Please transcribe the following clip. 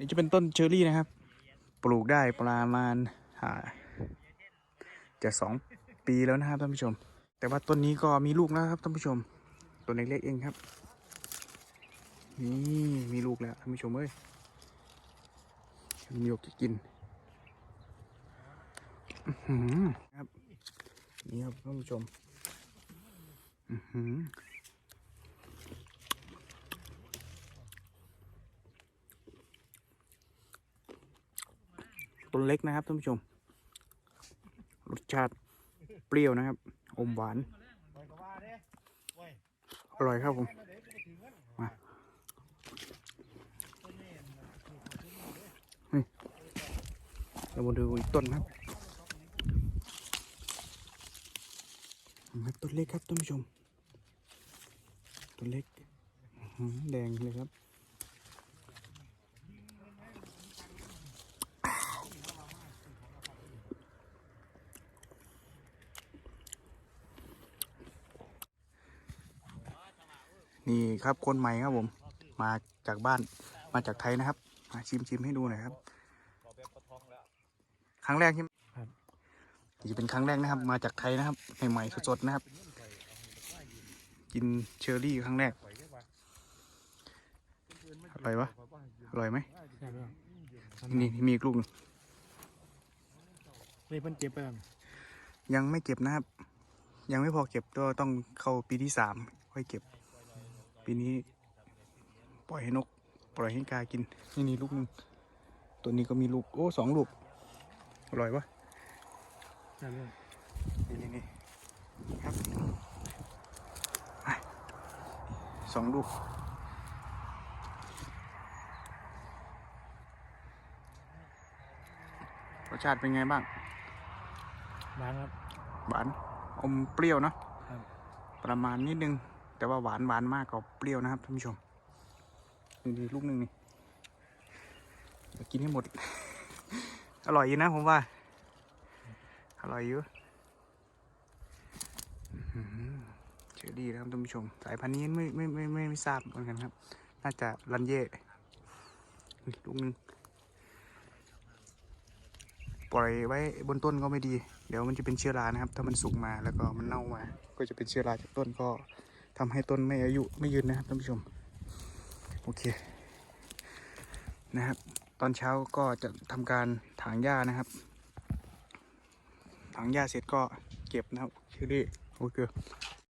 นี่จะเป็นต้นเชอร์รี่นะครับ ปลูกได้ประมาณจะสองปีแล้วนะครับท่านผู้ชม แต่ว่าต้นนี้ก็มีลูกแล้วครับท่านผู้ชมตัวเล็กๆเองครับ นี่มีลูกแล้วท่านผู้ชมเอ้ยมีโอกจะกินอือหือครับนี่ครับท่านผู้ชม อือหือ ต้นเล็กนะครับท่านผู้ชม รสชาติเปรี้ยวนะครับ อมหวาน อร่อยครับผม มาเรามาดูอีกต้นครับครับต้นเล็กครับท่านผู้ชม ต้นเล็ก แดงเลยครับ นี่ครับคนใหม่ครับผม มาจากบ้านมาจากไทยนะครับมาชิมชิมให้ดูหน่อยครับ ครั้งแรกใช่ไหมครับนี่จะเป็นครั้งแรกนะครับ มาจากไทยนะครับใหม่ๆสดๆนะครับ กินเชอร์รี่ครั้งแรกอร่อยวะอร่อยไหมนี่มีอีกลูกหนึ่งนี่เพิ่นเก็บไปแล้วยังไม่เก็บนะครับ ยังไม่พอเก็บก็ต้องเข้าปีที่สามค่อยเก็บ ปีนี้ ปล่อยให้นก ปล่อยให้กากิน นี่นี่ลูกหนึง ตัวนี้ก็มีลูก โอ้สองลูก อร่อยวะนั่นเลยนี่นี่นี่ครับไปสองลูกรสชาติเป็นไงบ้างบ้านครับ หวาน อมเปรี้ยวเนาะครับประมาณนิดนึง แต่ว่าหวานหวานมากกว่าเปรี้ยวนะครับท่านผู้ชมนี่ดีลูกหนึ่งนี่ยกินให้หมด อร่อยอยู่นะผมว่า อร่อยอยู่อื้อหือเชอรี่นะครับท่านผู้ชม สายพันธุ์นี้ไม่ไม่ไม่ไม่ไม่ทราบเหมือนกันครับ น่าจะรันเย่ลูกหนึ่งปล่อยไว้บนต้นก็ไม่ดี เดี๋ยวมันจะเป็นเชื้อรานะครับ ถ้ามันสุกมาแล้วก็มันเน่ามา ก็จะเป็นเชื้อราจากต้นก็ ทำให้ต้นไม่อายุไม่ยืนนะครับท่านผู้ชม โอเค นะครับ ตอนเช้าก็จะทำการถางหญ้านะครับ ถางหญ้าเสร็จก็เก็บนะครับเชอรี่โอเค